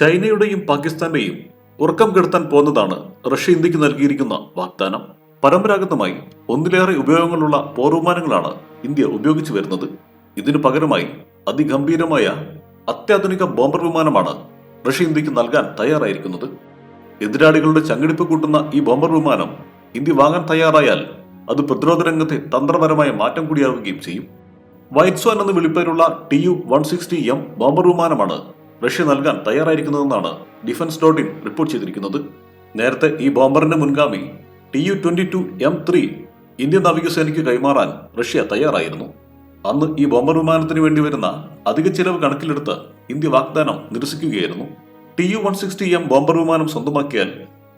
ചൈനയുടെയും പാകിസ്ഥാന്റെയും ഉറക്കം കെടുത്താൻ പോകുന്നതാണ് റഷ്യ ഇന്ത്യയ്ക്ക് നൽകിയിരിക്കുന്ന വാഗ്ദാനം. പരമ്പരാഗതമായി ഒന്നിലേറെ ഉപയോഗങ്ങളുള്ള പോർവിമാനങ്ങളാണ് ഇന്ത്യ ഉപയോഗിച്ചു വരുന്നത്. ഇതിനു പകരമായി അതിഗംഭീരമായ അത്യാധുനിക ബോംബർ വിമാനമാണ് റഷ്യ ഇന്ത്യയ്ക്ക് നൽകാൻ തയ്യാറായിരിക്കുന്നത്. എതിരാളികളുടെ ചങ്കിടിപ്പ് കൂട്ടുന്ന ഈ ബോംബർ വിമാനം ഇന്ത്യ വാങ്ങാൻ തയ്യാറായാൽ അത് പ്രതിരോധ രംഗത്തെ തന്ത്രപരമായ മാറ്റം കൂടിയാവുകയും ചെയ്യും. വൈറ്റ് സോൺ എന്ന വിളിപ്പേരുള്ള T U one sixty M bomber വിമാനമാണ് റഷ്യ നൽകാൻ തയ്യാറായിരിക്കുന്നതെന്നാണ് ഡിഫൻസ് ഡോട്ട് ഇൻ റിപ്പോർട്ട് ചെയ്തിരിക്കുന്നത്. നേരത്തെ ഈ ബോംബറിന്റെ മുൻഗാമി T U twenty two M three Indian നാവികസേനയ്ക്ക് കൈമാറാൻ റഷ്യ തയ്യാറായിരുന്നു. അന്ന് ഈ ബോംബർ വിമാനത്തിന് വേണ്ടി വരുന്ന അധിക ചിലവ് കണക്കിലെടുത്ത് ഇന്ത്യ വാഗ്ദാനം നിരസിക്കുകയായിരുന്നു. T U one sixty M bomber വിമാനം സ്വന്തമാക്കിയാൽ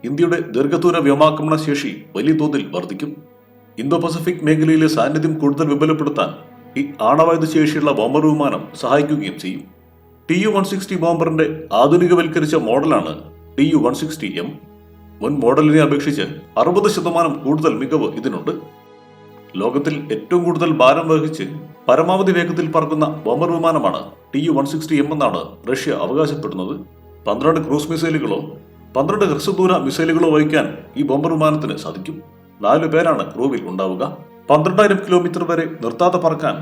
ഇന്ത്യയുടെ ദീർഘദൂര വ്യോമാക്രമണ ശേഷി വലിയ തോതിൽ വർദ്ധിക്കും. ഇന്തോ പസഫിക് മേഖലയിലെ സാന്നിധ്യം കൂടുതൽ വിപുലപ്പെടുത്താൻ ഈ ആണവായുധ ശേഷിയുള്ള ബോംബർ വിമാനം സഹായിക്കുകയും ചെയ്യും. ടി യു വൺ സിക്സ്റ്റി ബോംബറിന്റെ ആധുനികവൽക്കരിച്ച മോഡലാണ് T U one sixty M മുൻ മോഡലിനെ അപേക്ഷിച്ച് അറുപത് ശതമാനം കൂടുതൽ മികവ് ഇതിനുണ്ട്. ലോകത്തിൽ ഏറ്റവും കൂടുതൽ ഭാരം വഹിച്ച് പരമാവധി വേഗത്തിൽ പറക്കുന്ന ബോംബർ വിമാനമാണ് T U one sixty M എന്നാണ് റഷ്യ അവകാശപ്പെടുന്നത്. പന്ത്രണ്ട് ക്രൂസ് മിസൈലുകളോ പന്ത്രണ്ട് ഹ്രസ്വദൂര മിസൈലുകളോ വഹിക്കാൻ ഈ ബോംബർ വിമാനത്തിന് സാധിക്കും. നാലു പേരാണ് ക്രൂവിൽ ഉണ്ടാവുക. പന്ത്രണ്ടായിരം കിലോമീറ്റർ വരെ നിർത്താതെ പറക്കാൻ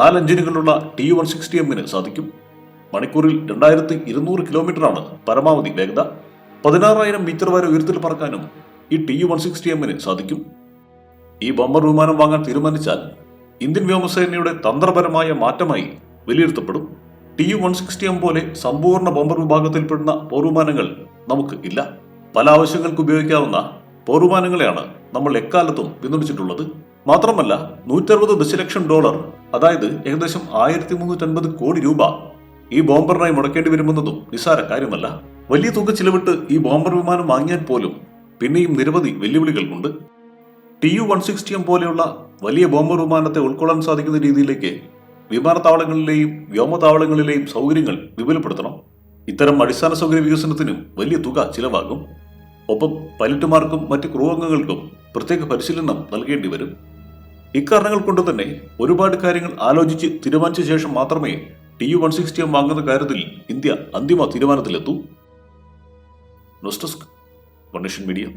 നാല് എഞ്ചിനുകളുള്ള ടി യു വൺ സിക്സ്റ്റി എമ്മിന് സാധിക്കും. മണിക്കൂറിൽ രണ്ടായിരത്തി ഇരുന്നൂറ് കിലോമീറ്ററാണ് പരമാവധി വേഗത. പതിനാറായിരം മീറ്റർ വരെ ഉയരത്തിൽ പറക്കാനും ഈ ടി യു വൺ സിക്സ്റ്റി എമ്മിന് സാധിക്കും. ഈ ബമ്പർ വിമാനം വാങ്ങാൻ തീരുമാനിച്ചാൽ ഇന്ത്യൻ വ്യോമസേനയുടെ തന്ത്രപരമായ മാറ്റമായി വിലയിരുത്തപ്പെടും. T U one sixty M പോലെ സമ്പൂർണ ബോംബർ വിഭാഗത്തിൽപ്പെടുന്ന പോർവിമാനങ്ങൾ നമുക്ക് ഇല്ല. പല ആവശ്യങ്ങൾക്ക് ഉപയോഗിക്കാവുന്ന പോർവിമാനങ്ങളെയാണ് നമ്മൾ എക്കാലത്തും പിന്തുണച്ചിട്ടുള്ളത്. മാത്രമല്ല നൂറ്ററുപത് ദശലക്ഷം ഡോളർ അതായത് ഏകദേശം ആയിരത്തി മുന്നൂറ്റൻപത് കോടി രൂപ ഈ ബോംബറിനായി മുടക്കേണ്ടി വരുമെന്നതും നിസ്സാര കാര്യമല്ല. വലിയ തുക ചിലവിട്ട് ഈ ബോംബർ വിമാനം വാങ്ങിയാൽ പോലും പിന്നെയും നിരവധി വെല്ലുവിളികൾ ഉണ്ട്. T U one sixty M പോലെയുള്ള വലിയ ബോംബർ വിമാനത്തെ ഉൾക്കൊള്ളാൻ സാധിക്കുന്ന രീതിയിലേക്ക് വിമാനത്താവളങ്ങളിലെയും വ്യോമതാവളങ്ങളിലെയും സൗകര്യങ്ങൾ വിപുലപ്പെടുത്തണം. ഇത്തരം അടിസ്ഥാന സൗകര്യ വികസനത്തിനും വലിയ തുക ചിലവാകും. ഒപ്പം പൈലറ്റുമാർക്കും മറ്റ് ക്രൂ അംഗങ്ങൾക്കും പ്രത്യേക പരിശീലനം നൽകേണ്ടി വരും. ഇക്കാരണങ്ങൾ കൊണ്ടുതന്നെ ഒരുപാട് കാര്യങ്ങൾ ആലോചിച്ച് തീരുമാനിച്ച ശേഷം മാത്രമേ T U one sixty M വാങ്ങുന്ന കാര്യത്തിൽ ഇന്ത്യ അന്തിമ തീരുമാനത്തിലെത്തു. മീഡിയ.